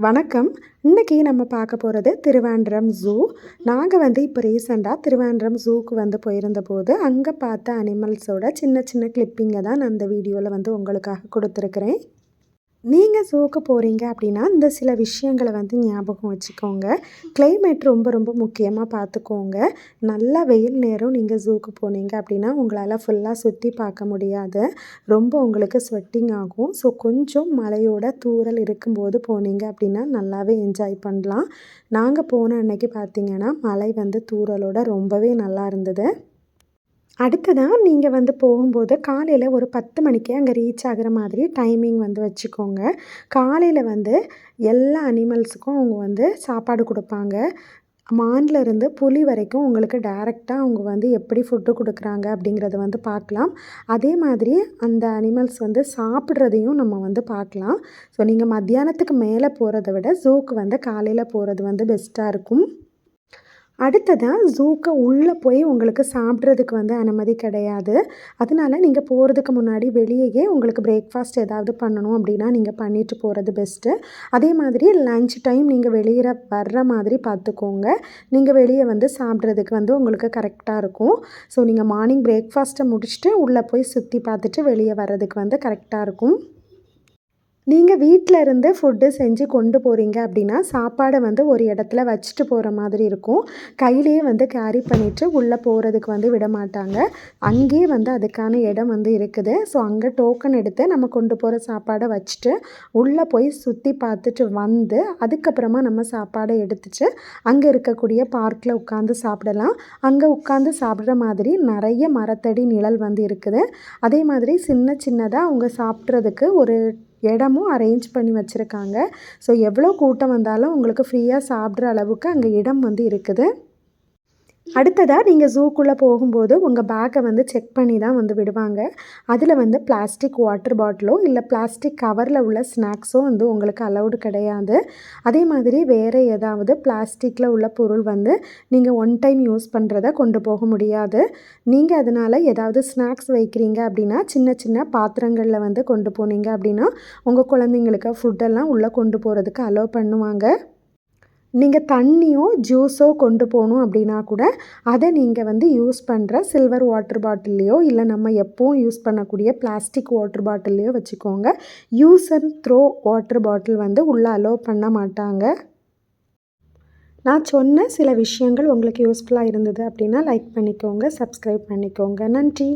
வணக்கம். இன்றைக்கி நம்ம பார்க்க போகிறது திருவாண்டம் ஜூ நாங்கள் வந்து இப்போ ரீசெண்டாக திருவாண்டம் ஜூக்கு வந்து போயிருந்த போது அங்கே பார்த்த அனிமல்ஸோட சின்ன சின்ன கிளிப்பிங்கை தான் நான் அந்த வீடியோவில் வந்து உங்களுக்காக கொடுத்துருக்குறேன். நீங்கள் ஜூக்கு போகிறீங்க அப்படின்னா இந்த சில விஷயங்களை வந்து ஞாபகம் வச்சுக்கோங்க. கிளைமேட் ரொம்ப ரொம்ப முக்கியமாக பார்த்துக்கோங்க நல்லா வெயில் நேரம் நீங்கள் ஜூக்கு போனீங்க அப்படின்னா உங்களால் ஃபுல்லாக சுற்றி பார்க்க முடியாது. ரொம்ப உங்களுக்கு ஸ்வெட்டிங் ஆகும். ஸோ கொஞ்சம் மழையோட தூரல் இருக்கும்போது போனீங்க அப்படின்னா நல்லாவே என்ஜாய் பண்ணலாம். நாங்கள் போன அன்னைக்கு பார்த்தீங்கன்னா மழை வந்து தூரலோட ரொம்பவே நல்லா இருந்தது. அடுத்ததாக நீங்கள் வந்து போகும்போது காலையில் ஒரு பத்து மணிக்கே அங்கே ரீச் ஆகிற மாதிரி டைமிங் வந்து வச்சுக்கோங்க. காலையில் வந்து எல்லா அனிமல்ஸுக்கும் அவங்க வந்து சாப்பாடு கொடுப்பாங்க. மான்லேருந்து புலி வரைக்கும் உங்களுக்கு டைரெக்டாக அவங்க வந்து எப்படி ஃபுட்டு கொடுக்குறாங்க அப்படிங்கிறத வந்து பார்க்கலாம். அதே மாதிரி அந்த அனிமல்ஸ் வந்து சாப்பிட்றதையும் நம்ம வந்து பார்க்கலாம். ஸோ நீங்கள் மத்தியானத்துக்கு மேலே போகிறத விட ஜூக்கு வந்து காலையில் போகிறது வந்து பெஸ்ட்டாக இருக்கும். அடுத்ததாக ஜூக்கு உள்ளே போய் உங்களுக்கு சாப்பிட்றதுக்கு வந்து அனுமதி கிடையாது. அதனால நீங்கள் போகிறதுக்கு முன்னாடி வெளியே உங்களுக்கு பிரேக்ஃபாஸ்ட் ஏதாவது பண்ணணும் அப்படின்னா நீங்கள் பண்ணிட்டு போகிறது பெஸ்ட்டு அதே மாதிரி லஞ்ச் டைம் நீங்கள் வெளியே வர்ற மாதிரி பார்த்துக்கோங்க. நீங்கள் வெளியே வந்து சாப்பிட்றதுக்கு வந்து உங்களுக்கு கரெக்டாக இருக்கும். ஸோ நீங்கள் மார்னிங் பிரேக்ஃபாஸ்ட்டை முடிச்சுட்டு உள்ளே போய் சுற்றி பார்த்துட்டு வெளியே வர்றதுக்கு வந்து கரெக்டாக இருக்கும். நீங்கள் வீட்டில் இருந்து ஃபுட்டு செஞ்சு கொண்டு போகிறீங்க அப்படின்னா சாப்பாடை வந்து ஒரு இடத்துல வச்சுட்டு போகிற மாதிரி இருக்கும். கையிலேயே வந்து கேரி பண்ணிவிட்டு உள்ளே போகிறதுக்கு வந்து விட மாட்டாங்க. அங்கேயே வந்து அதுக்கான இடம் வந்து இருக்குது. ஸோ அங்கே டோக்கன் எடுத்து நம்ம கொண்டு போகிற சாப்பாடை வச்சுட்டு உள்ளே போய் சுற்றி பார்த்துட்டு வந்து அதுக்கப்புறமா நம்ம சாப்பாடை எடுத்துட்டு அங்கே இருக்கக்கூடிய பார்க்கில் உட்காந்து சாப்பிடலாம். அங்கே உட்காந்து சாப்பிட்ற மாதிரி நிறைய மரத்தடி நிழல் வந்து இருக்குது. அதே மாதிரி சின்ன சின்னதாக அவங்க சாப்பிட்றதுக்கு ஒரு இடமும் அரேஞ்ச் பண்ணி வச்சுருக்காங்க. ஸோ எவ்வளோ கூட்டம் வந்தாலும் உங்களுக்கு ஃப்ரீயாக சாப்பிட்ற அளவுக்கு அங்கே இடம் வந்து இருக்குது. அடுத்ததாக நீங்கள் ஜூக்குள்ளே போகும்போது உங்கள் பேக்கை வந்து செக் பண்ணி தான் வந்து விடுவாங்க. அதில் வந்து பிளாஸ்டிக் வாட்டர் பாட்டிலோ இல்லை பிளாஸ்டிக் கவரில் உள்ள ஸ்நாக்ஸோ வந்து உங்களுக்கு அலௌடு கிடையாது. அதே மாதிரி வேறு ஏதாவது பிளாஸ்டிக்கில் உள்ள பொருள் வந்து நீங்கள் ஒன் டைம் யூஸ் பண்ணுறத கொண்டு போக முடியாது. நீங்கள் அதனால் ஏதாவது ஸ்நாக்ஸ் வைக்கிறீங்க அப்படின்னா சின்ன சின்ன பாத்திரங்களில் வந்து கொண்டு போனீங்க அப்படின்னா உங்கள் குழந்தைங்களுக்கு ஃபுட்டெல்லாம் உள்ளே கொண்டு போகிறதுக்கு அலோவ் பண்ணுவாங்க. நீங்கள் தண்ணியோ ஜூஸோ கொண்டு போகணும் அப்படின்னா கூட அதை நீங்கள் வந்து யூஸ் பண்ணுற சில்வர் வாட்டர் பாட்டில்லையோ இல்லை நம்ம எப்போவும் யூஸ் பண்ணக்கூடிய பிளாஸ்டிக் வாட்டர் பாட்டில்லையோ வச்சுக்கோங்க. Use and throw water bottle வந்து உள்ளே அலோவ் பண்ண மாட்டாங்க. நான் சொன்ன சில விஷயங்கள் உங்களுக்கு யூஸ்ஃபுல்லாக இருந்தது அப்படின்னா லைக் பண்ணிக்கோங்க சப்ஸ்கிரைப் பண்ணிக்கோங்க. நன்றி.